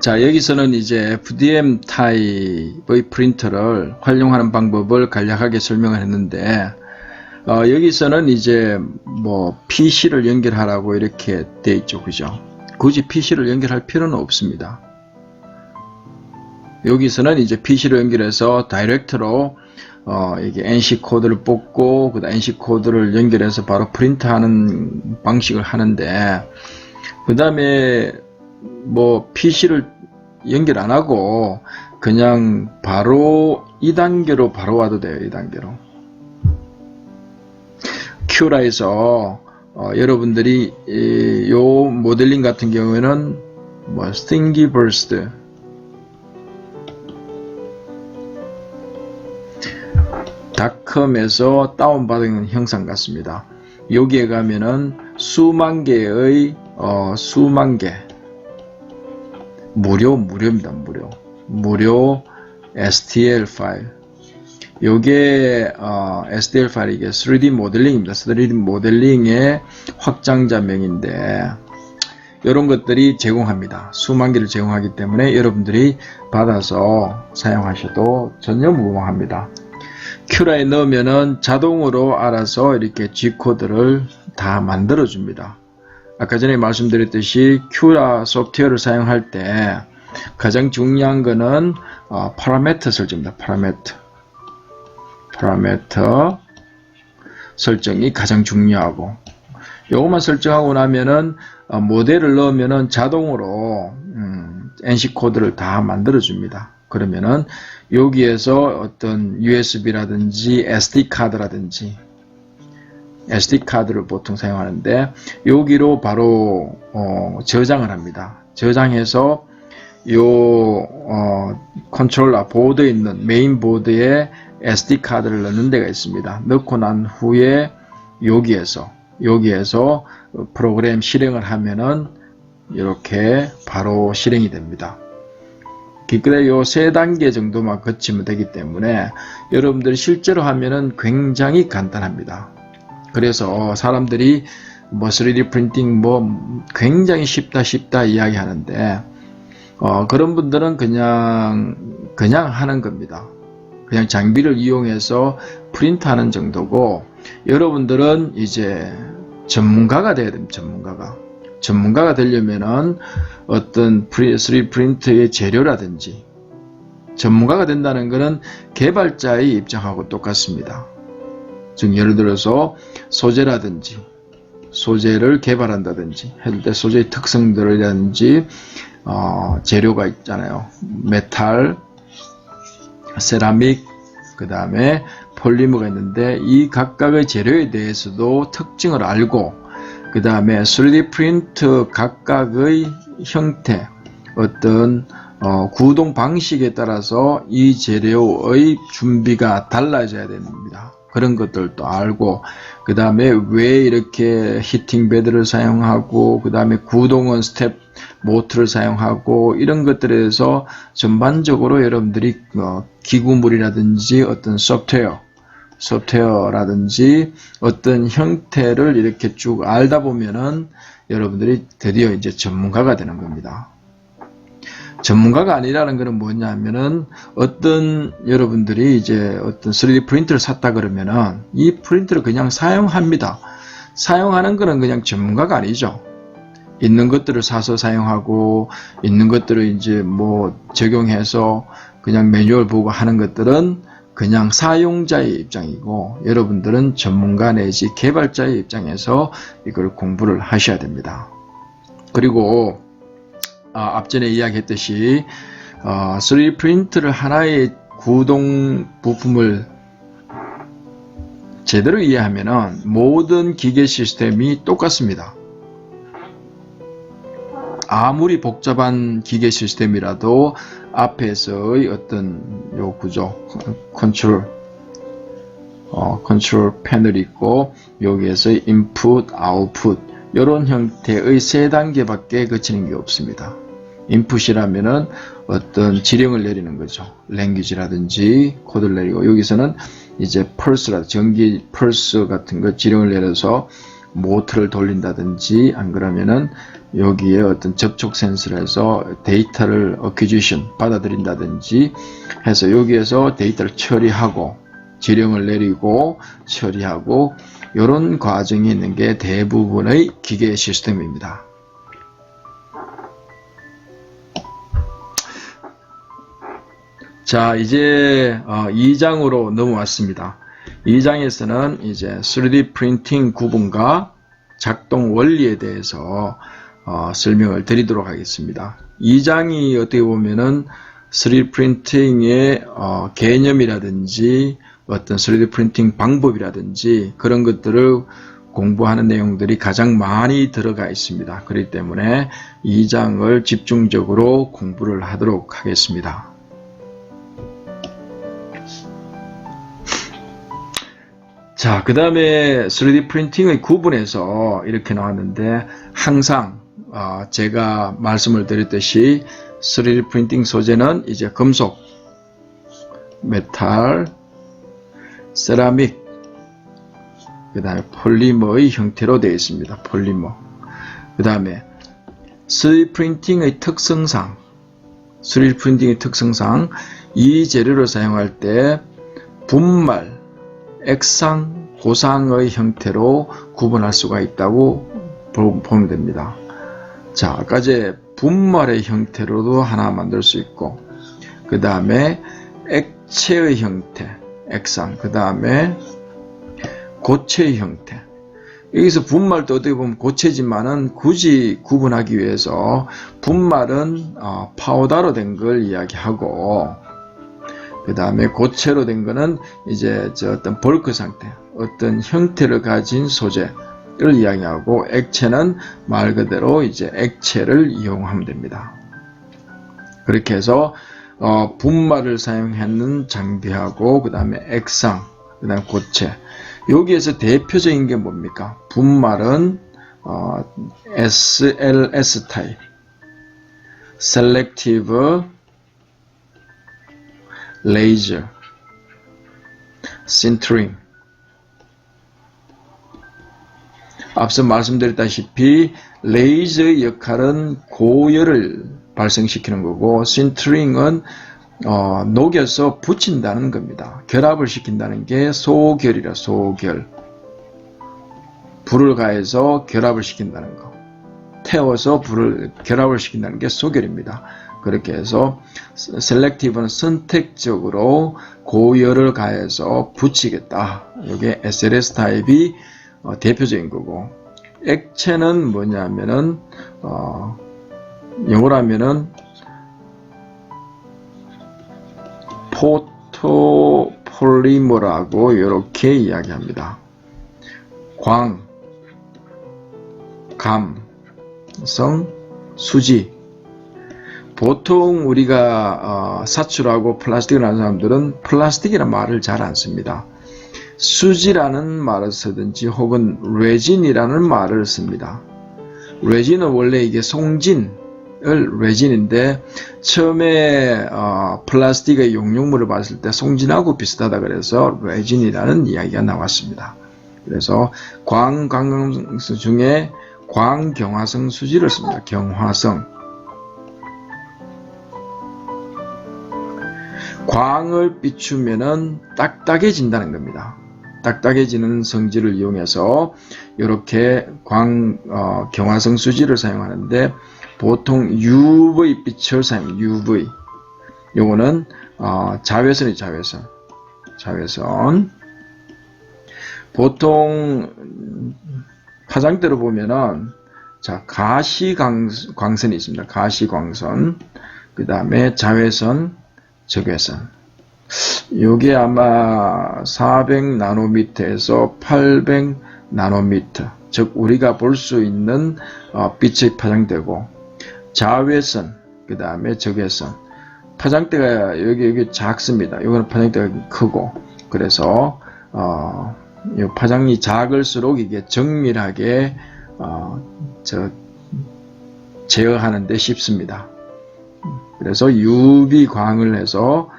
자, 여기서는 이제 FDM 타입의 프린터를 활용하는 방법을 간략하게 설명을 했는데, 어, 여기서는 이제 뭐 PC를 연결하라고 이렇게 돼 있죠. 그죠? 굳이 PC를 연결할 필요는 없습니다. 여기서는 이제 PC를 연결해서 다이렉트로 어, 이게 NC 코드를 뽑고 그 NC 코드를 연결해서 바로 프린트하는 방식을 하는데 그 다음에 뭐 PC를 연결 안 하고 그냥 바로 2단계로 바로 와도 돼요. 2단계로. 큐라에서 어, 여러분들이 이, 요 모델링 같은 경우에는 뭐 스팅기 버스트 닷컴에서 다운받은 형상 같습니다. 여기에 가면은 수만 개의 어, 수만 개 무료 무료입니다 무료. 무료 STL 파일. 요게 어, STL 파일이 이게 3D 모델링입니다. 3D 모델링의 확장자명인데 이런 것들이 제공합니다. 수만 개를 제공하기 때문에 여러분들이 받아서 사용하셔도 전혀 무방합니다. 큐라에 넣으면은 자동으로 알아서 이렇게 G코드를 다 만들어 줍니다 아까 전에 말씀드렸듯이 큐라 소프트웨어를 사용할 때 가장 중요한 거는 어, 파라메터 설정입니다. 파라메터. 파라메터 설정이 가장 중요하고 요것만 설정하고 나면은 어, 모델을 넣으면은 자동으로 음, NC 코드를 다 만들어 줍니다. 그러면은 여기에서 어떤 USB라든지 SD 카드라든지 SD 카드를 보통 사용하는데 여기로 바로 어, 저장을 합니다. 저장해서 요 어, 컨트롤러 보드에 있는 메인 보드에 SD 카드를 넣는 데가 있습니다. 넣고 난 후에 여기에서 여기에서 프로그램 실행을 하면은 이렇게 바로 실행이 됩니다. 기껏해 요세 단계 정도만 거치면 되기 때문에 여러분들이 실제로 하면은 굉장히 간단합니다. 그래서 사람들이 뭐 3D 프린팅 뭐 굉장히 쉽다 쉽다 이야기하는데 어, 그런 분들은 그냥 그냥 하는 겁니다. 그냥 장비를 이용해서 프린트하는 정도고 여러분들은 이제 전문가가 돼야 됩니다. 전문가가 전문가가 되려면은 어떤 3D 프린트의 재료라든지 전문가가 된다는 것은 개발자의 입장하고 똑같습니다. 즉 예를 들어서 소재라든지 소재를 개발한다든지 할때 소재의 특성들이라든지 어, 재료가 있잖아요. 메탈, 세라믹, 그 다음에 폴리머가 있는데 이 각각의 재료에 대해서도 특징을 알고 그 다음에 3D 프린트 각각의 형태 어떤 어, 구동 방식에 따라서 이 재료의 준비가 달라져야 됩니다. 그런 것들도 알고 그 다음에 왜 이렇게 히팅 베드를 사용하고 그 다음에 구동은 스텝 모트를 사용하고 이런 것들에 대해서 전반적으로 여러분들이 어, 기구물이라든지 어떤 소프트웨어 소프트웨어라든지 어떤 형태를 이렇게 쭉 알다 보면은 여러분들이 드디어 이제 전문가가 되는 겁니다. 전문가가 아니라는 것은 뭐냐면은 어떤 여러분들이 이제 어떤 3D 프린터를 샀다 그러면은 이 프린터를 그냥 사용합니다. 사용하는 것은 그냥 전문가가 아니죠. 있는 것들을 사서 사용하고 있는 것들을 이제 뭐 적용해서 그냥 매뉴얼 보고 하는 것들은 그냥 사용자의 입장이고 여러분들은 전문가 내지 개발자의 입장에서 이걸 공부를 하셔야 됩니다. 그리고 아, 앞전에 이야기했듯이 어, 3D 프린트를 하나의 구동 부품을 제대로 이해하면 모든 기계 시스템이 똑같습니다. 아무리 복잡한 기계 시스템이라도 앞에서의 어떤 요 구조, 컨트롤, 어, 컨트롤 패널이 있고 여기에서 인풋, 아웃풋 이런 형태의 세 단계밖에 거치는 게 없습니다. 인풋이라면은 어떤 지령을 내리는 거죠. 랭귀지라든지 코드를 내리고 여기서는 이제 펄스라 전기 펄스 같은 거 지령을 내려서 모터를 돌린다든지 안 그러면은 여기에 어떤 접촉 센서를 해서 데이터를 어퀴지션 받아들인다든지 해서 여기에서 데이터를 처리하고 지령을 내리고 처리하고 이런 과정이 있는 게 대부분의 기계 시스템입니다. 자, 이제 2장으로 넘어왔습니다. 2장에서는 이제 3D 프린팅 구분과 작동 원리에 대해서 어, 설명을 드리도록 하겠습니다. 2장이 어떻게 보면은 3D 프린팅의 어, 개념이라든지 어떤 3D 프린팅 방법이라든지 그런 것들을 공부하는 내용들이 가장 많이 들어가 있습니다. 그렇기 때문에 2장을 집중적으로 공부를 하도록 하겠습니다. 자, 그 다음에 3D 프린팅의 구분에서 이렇게 나왔는데 항상 어, 제가 말씀을 드렸듯이 3D 프린팅 소재는 이제 금속, 메탈, 세라믹, 그 다음에 폴리머의 형태로 되어 있습니다. 폴리머. 그 다음에 3D 프린팅의 특성상, 3D 프린팅의 특성상 이 재료를 사용할 때 분말, 액상, 고상의 형태로 구분할 수가 있다고 보면 됩니다. 자, 아까 제 분말의 형태로도 하나 만들 수 있고, 그 다음에 액체의 형태, 액상, 그 다음에 고체의 형태. 여기서 분말도 어떻게 보면 고체지만은 굳이 구분하기 위해서 분말은 어, 파우더로 된 걸 이야기하고, 그 다음에 고체로 된 거는 이제 저 어떤 볼크 상태, 어떤 형태를 가진 소재를 이야기하고 액체는 말 그대로 이제 액체를 이용하면 됩니다. 그렇게 해서 어, 분말을 사용하는 장비하고 그 다음에 액상, 그 다음에 고체. 여기에서 대표적인 게 뭡니까? 분말은 어, SLS 타입, Selective 레이저, 신트링 앞서 말씀드렸다시피 레이저의 역할은 고열을 발생시키는 거고 신트링은 어, 녹여서 붙인다는 겁니다. 결합을 시킨다는 게 소결이라 소결 불을 가해서 결합을 시킨다는 거 태워서 불을 결합을 시킨다는 게 소결입니다. 그렇게 해서 셀렉티브는 선택적으로 고열을 가해서 붙이겠다. 이게 SLS 타입이 어, 대표적인 거고 액체는 뭐냐면은 어, 영어로 하면은 포토폴리머라고 이렇게 이야기합니다. 광, 감, 성, 수지 보통 우리가 어, 사출하고 플라스틱을 하는 사람들은 플라스틱이라는 말을 잘 안 씁니다. 수지라는 말을 쓰든지 혹은 레진이라는 말을 씁니다. 레진은 원래 이게 송진 을 레진인데 처음에 어, 플라스틱의 용융물을 봤을 때 송진하고 비슷하다 그래서 레진이라는 이야기가 나왔습니다. 그래서 광광수 중에 광경화성 수지를 씁니다. 경화성. 광을 비추면은 딱딱해진다는 겁니다. 딱딱해지는 성질을 이용해서 이렇게 광 어, 경화성 수지를 사용하는데 보통 UV 빛을 사용 UV 요거는 어, 자외선이 자외선. 자외선. 보통 화장대로 보면은 자 가시 광선이 있습니다. 가시 광선. 그 다음에 자외선 적외선. 이게 아마 400 나노미터에서 800 나노미터. 즉 우리가 볼 수 있는 어, 빛의 파장대고 자외선 그 다음에 적외선 파장대가 여기 여기 작습니다. 이거는 파장대가 크고 그래서 어, 이 파장이 작을수록 이게 정밀하게 어, 저 제어하는데 쉽습니다. 그래서 UV광을 해서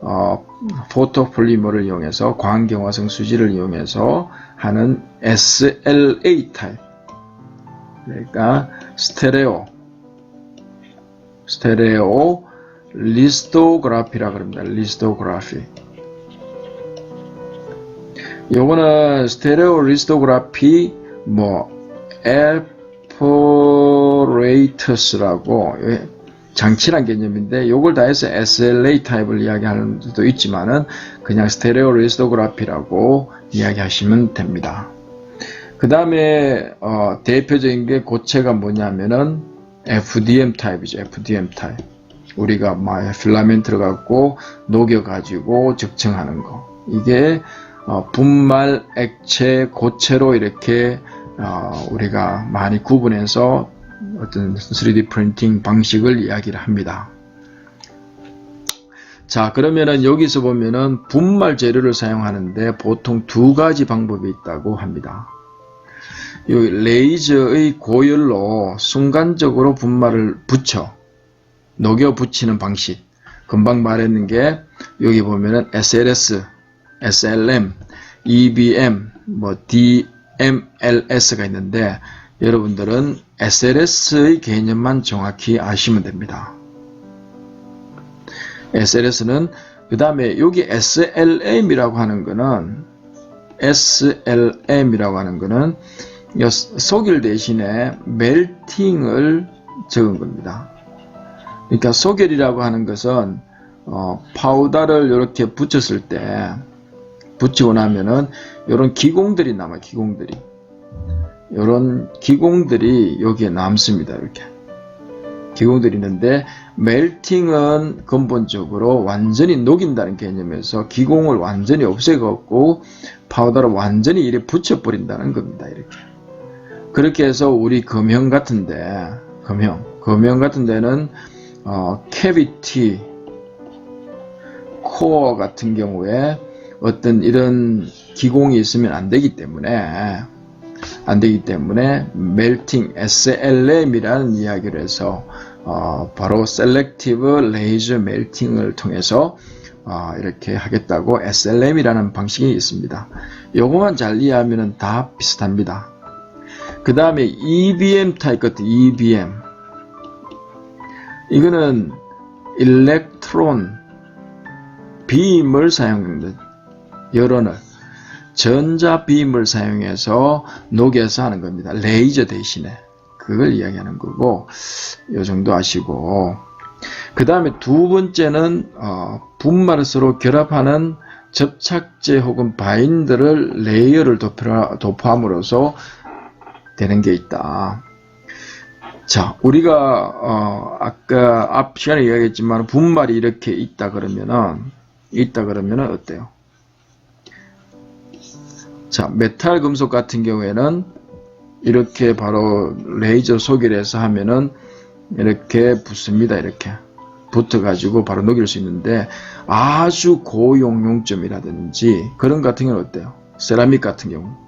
어, 포토폴리머를 이용해서 광경화성 수지를 이용해서 하는 SLA 타입 그러니까 스테레오 스테레오 리스토그라피라 그럽니다. 리스토그라피. 요거는 스테레오 리스토그라피 뭐 엘포레이터스라고 장치란 개념인데 요걸 다 해서 SLA 타입을 이야기하는 수도 있지만은 그냥 스테레오 리스토그라피라고 이야기하시면 됩니다. 그 다음에 어, 대표적인 게 고체가 뭐냐면은 FDM 타입이죠. FDM 타입. 우리가 막 필라멘트를 갖고 녹여 가지고 적층하는 거. 이게 어, 분말, 액체, 고체로 이렇게 어, 우리가 많이 구분해서 어떤 3D 프린팅 방식을 이야기를 합니다. 자, 그러면은 여기서 보면은 분말 재료를 사용하는데 보통 두 가지 방법이 있다고 합니다. 이 레이저의 고열로 순간적으로 분말을 붙여 녹여 붙이는 방식. 금방 말했는 게 여기 보면은 SLS, SLM, EBM, 뭐 DMLS가 있는데 여러분들은 SLS의 개념만 정확히 아시면 됩니다. SLS는 그 다음에 여기 SLM이라고 하는 거는 SLM이라고 하는 거는 속일 대신에 멜팅을 적은 겁니다. 그러니까 소결이라고 하는 것은 어, 파우더를 이렇게 붙였을 때 붙이고 나면은 이런 기공들이 남아 기공들이. 이런 기공들이 여기에 남습니다 이렇게. 기공들이 있는데 멜팅은 근본적으로 완전히 녹인다는 개념에서 기공을 완전히 없애갖고 파우더를 완전히 이렇게 붙여버린다는 겁니다 이렇게 그렇게 해서 우리 금형 같은데 금형 금형 같은 데는 어, 캐비티 코어 같은 경우에 어떤 이런 기공이 있으면 안 되기 때문에 안 되기 때문에 멜팅 SLM이라는 이야기를 해서 어, 바로 셀렉티브 레이저 멜팅을 통해서 어, 이렇게 하겠다고 SLM이라는 방식이 있습니다. 요거만 잘 이해하면 다 비슷합니다. 그 다음에 EBM 타입 같은 EBM 이거는 일렉트론 빔을 사용합니다. 여론을 전자 빔을 사용해서 녹여서 하는 겁니다. 레이저 대신에 그걸 이야기하는 거고 이 정도 아시고 그 다음에 두 번째는 어, 분말을 서로 결합하는 접착제 혹은 바인드를 레이어를 도포함으로써 되는 게 있다. 자, 우리가 어, 아까 앞 시간에 이야기했지만 분말이 이렇게 있다 그러면은 있다 그러면은 어때요? 자, 메탈 금속 같은 경우에는 이렇게 바로 레이저 소결해서 하면은 이렇게 붙습니다. 이렇게 붙어 가지고 바로 녹일 수 있는데 아주 고용용점이라든지 그런 같은 경우는 어때요? 세라믹 같은 경우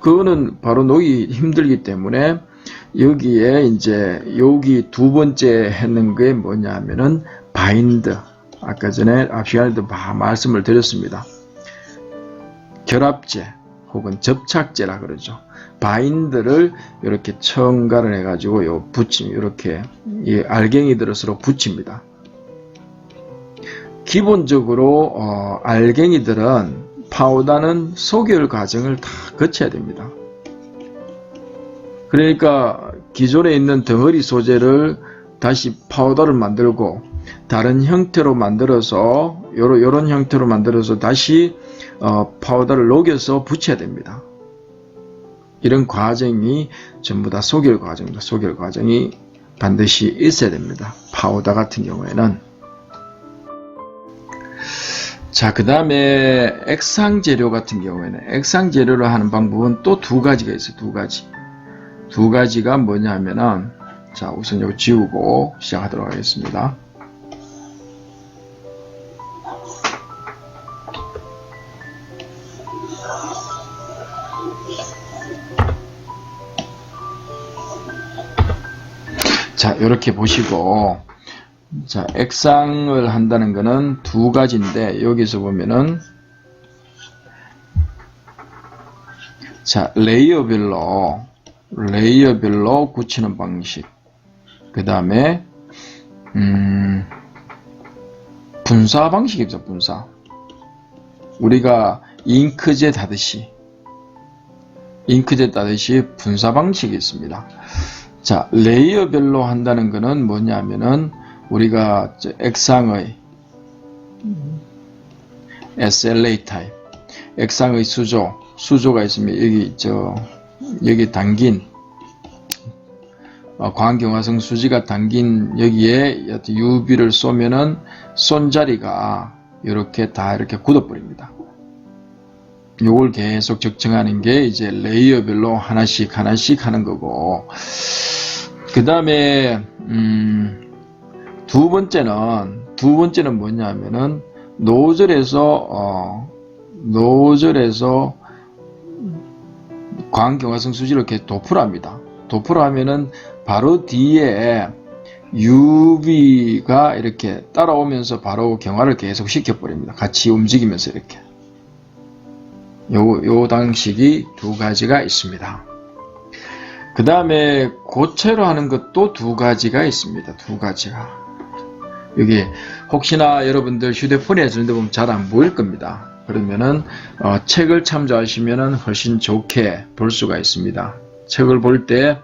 그거는 바로 녹이 힘들기 때문에 여기에 이제 여기 두 번째 했는 게 뭐냐 하면은 바인드 아까 전에 앞 시간에도 말씀을 드렸습니다. 결합제 혹은 접착제라 그러죠. 바인드를 이렇게 첨가를 해가지고 요 붙임 이렇게 이 알갱이들을 서로 붙입니다. 기본적으로 어, 알갱이들은 파우더는 소결 과정을 다 거쳐야 됩니다. 그러니까 기존에 있는 덩어리 소재를 다시 파우더를 만들고 다른 형태로 만들어서 요런, 요런 형태로 만들어서 다시 어, 파우더를 녹여서 붙여야 됩니다. 이런 과정이 전부 다 소결 과정입니다. 소결 과정이 반드시 있어야 됩니다. 파우더 같은 경우에는 자, 그 다음에 액상 재료 같은 경우에는 액상 재료를 하는 방법은 또 두 가지가 있어요. 두 가지. 두 가지가 뭐냐 하면은 자, 우선 이거 지우고 시작하도록 하겠습니다. 자, 이렇게 보시고, 자, 액상을 한다는 것은 두 가지인데, 여기서 보면은, 자, 레이어별로, 레이어별로 굳히는 방식. 그 다음에 음, 분사 방식이죠. 분사. 우리가 잉크젯 하듯이 잉크젯 하듯이 분사 방식이 있습니다. 자, 레이어별로 한다는 것은 뭐냐면은 우리가 저 액상의 SLA 타입, 액상의 수조, 수조가 있으면 여기 저 여기 담긴 어, 광경화성 수지가 담긴 여기에 UV를 쏘면은 손자리가 이렇게 다 이렇게 굳어버립니다. 요걸 계속 적정하는 게 이제 레이어별로 하나씩 하나씩 하는 거고 그 다음에 음, 두 번째는 두 번째는 뭐냐면은 노즐에서 어, 노즐에서 광경화성 수지를 이렇게 도프를 합니다. 도프를 하면은 바로 뒤에 UV가 이렇게 따라오면서 바로 경화를 계속 시켜버립니다. 같이 움직이면서 이렇게. 요, 요 방식이 두 가지가 있습니다. 그 다음에 고체로 하는 것도 두 가지가 있습니다. 두 가지가. 여기 혹시나 여러분들 휴대폰에 주는데 보면 잘 안 보일 겁니다. 그러면은 어, 책을 참조하시면은 훨씬 좋게 볼 수가 있습니다. 책을 볼때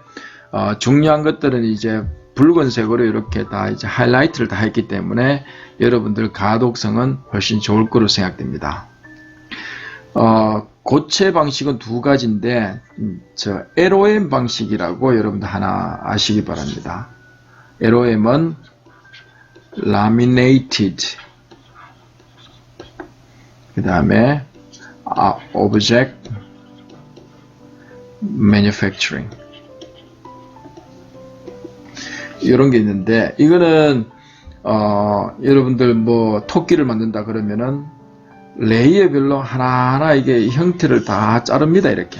어, 중요한 것들은 이제 붉은색으로 이렇게 다 이제 하이라이트를 다 했기 때문에 여러분들 가독성은 훨씬 좋을 거로 생각됩니다. 어, 고체 방식은 두 가지인데 음, 저 LOM 방식이라고 여러분들 하나 아시기 바랍니다. LOM은 laminated. 그 다음에 아, object manufacturing. 이런 게 있는데 이거는 어, 여러분들 뭐 토끼를 만든다 그러면은 레이어별로 하나하나 이게 형태를 다 자릅니다 이렇게.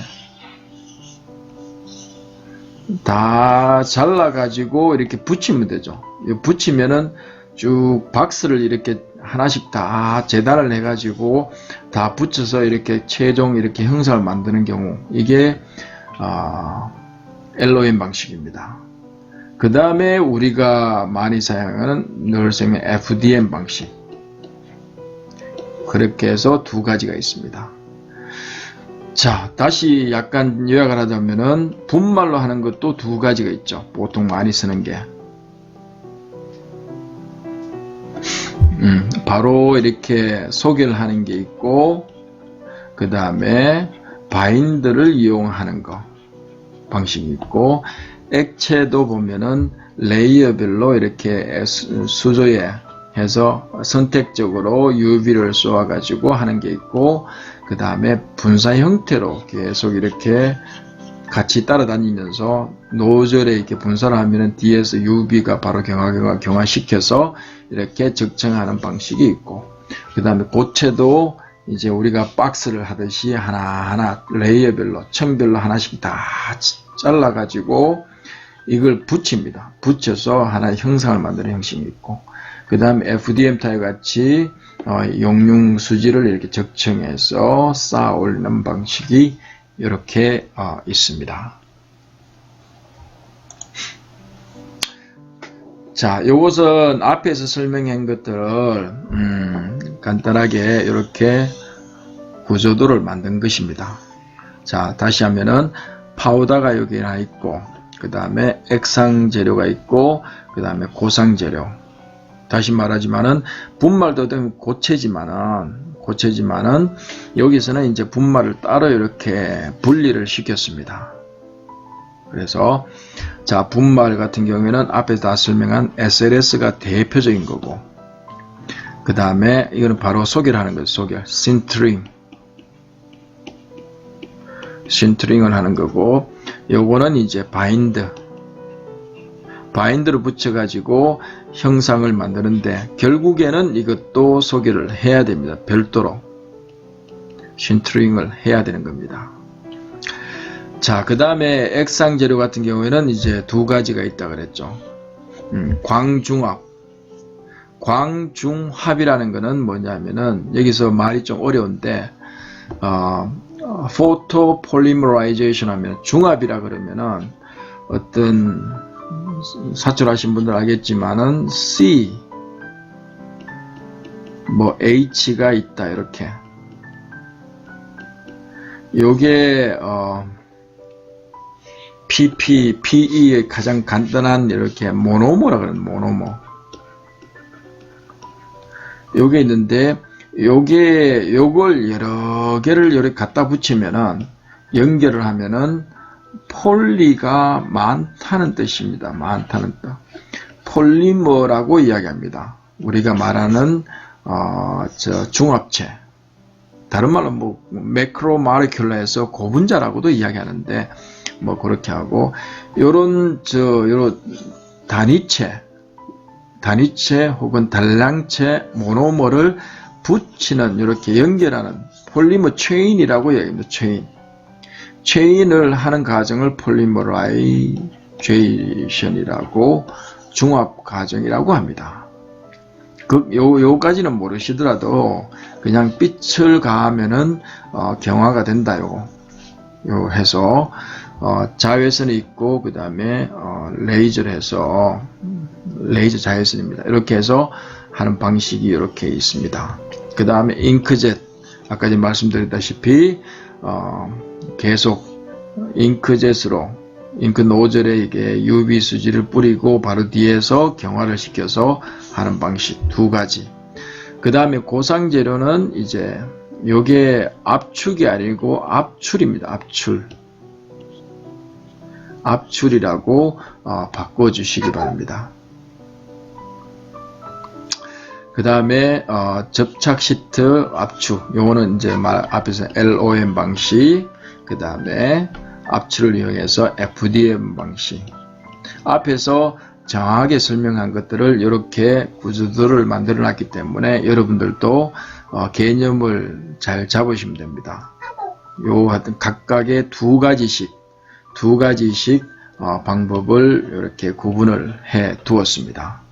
다 잘라 가지고 이렇게 붙이면 되죠. 붙이면은 쭉 박스를 이렇게 하나씩 다 재단을 해 가지고 다 붙여서 이렇게 최종 이렇게 형상을 만드는 경우 이게 어, LOM 방식입니다 그 다음에 우리가 많이 사용하는 늘 쓰는 FDM 방식 그렇게 해서 두 가지가 있습니다. 자, 다시 약간 요약을 하자면은 분말로 하는 것도 두 가지가 있죠. 보통 많이 쓰는 게. 음, 바로 이렇게 소개를 하는 게 있고, 그 다음에 바인드를 이용하는 거 방식이 있고, 액체도 보면은 레이어별로 이렇게 수조에 해서 선택적으로 UV를 쏘아 가지고 하는 게 있고 그 다음에 분사 형태로 계속 이렇게 같이 따라다니면서 노즐에 이렇게 분사를 하면은 뒤에서 UV가 바로 경화 경화 경화시켜서 이렇게 적정하는 방식이 있고 그 다음에 고체도 이제 우리가 박스를 하듯이 하나하나 레이어별로 층별로 하나씩 다 잘라 가지고 이걸 붙입니다. 붙여서 하나의 형상을 만드는 형식이 있고 그 다음에 FDM 타입 같이 어, 용융 수지를 이렇게 적층해서 쌓아 올리는 방식이 이렇게 어, 있습니다. 자, 이것은 앞에서 설명한 것들을 음, 간단하게 이렇게 구조도를 만든 것입니다. 자, 다시 하면은 파우더가 여기 하나 있고 그 다음에 액상 재료가 있고 그 다음에 고상 재료 다시 말하지만은 분말도 되면 고체지만은 고체지만은 여기서는 이제 분말을 따로 이렇게 분리를 시켰습니다. 그래서 자 분말 같은 경우에는 앞에서 다 설명한 SLS가 대표적인 거고 그 다음에 이거는 바로 소개를 하는 거죠. 소개. 신트링 신트링을 하는 거고 요거는 이제 바인드 바인드를 붙여가지고 형상을 만드는데 결국에는 이것도 소개를 해야 됩니다. 별도로 신트링을 해야 되는 겁니다. 자, 그 다음에 액상 재료 같은 경우에는 이제 두 가지가 있다 그랬죠. 음, 광중합. 광중합이라는 것은 뭐냐면은 여기서 말이 좀 어려운데 어, 포토 폴리머라이제이션 하면 중합이라 그러면은 어떤 사출하신 분들 알겠지만은 C 뭐 H가 있다 이렇게. 요게 어 PP, PE의 가장 간단한 이렇게 모노모라 그러는 모노모. 요게 있는데 요게 요걸 여러 개를 이렇게 갖다 붙이면은 연결을 하면은 폴리가 많다는 뜻입니다. 많다는 뜻. 폴리머라고 이야기합니다. 우리가 말하는 어, 저 중합체. 다른 말로 뭐 매크로 마리큘라에서 고분자라고도 이야기하는데 뭐 그렇게 하고 요런 저 요런 단위체 단위체 혹은 단량체 모노머를 붙이는 이렇게 연결하는 폴리머 체인이라고 이야기합니다. 체인. 체인을 하는 과정을 폴리머라이제이션이라고 중합 과정이라고 합니다. 그, 요, 요까지는 모르시더라도 그냥 빛을 가하면은 어, 경화가 된다 요. 요 해서 어, 자외선이 있고 그 다음에 어, 레이저를 해서 레이저 자외선입니다. 이렇게 해서 하는 방식이 이렇게 있습니다. 그 다음에 잉크젯 아까 전 말씀드렸다시피 어, 계속 잉크젯으로 잉크 노즐에 이게 UV 수지를 뿌리고 바로 뒤에서 경화를 시켜서 하는 방식 두 가지. 그 다음에 고상 재료는 이제 요게 압축이 아니고 압출입니다. 압출. 압출이라고 어, 바꿔주시기 바랍니다. 그 다음에 어, 접착 시트 압축 요거는 이제 말 앞에서 LOM 방식 그 다음에 압출을 이용해서 FDM 방식 앞에서 정확하게 설명한 것들을 이렇게 구조들을 만들어 놨기 때문에 여러분들도 어, 개념을 잘 잡으시면 됩니다. 요 하여튼 각각의 두 가지씩 두 가지씩 어, 방법을 이렇게 구분을 해 두었습니다.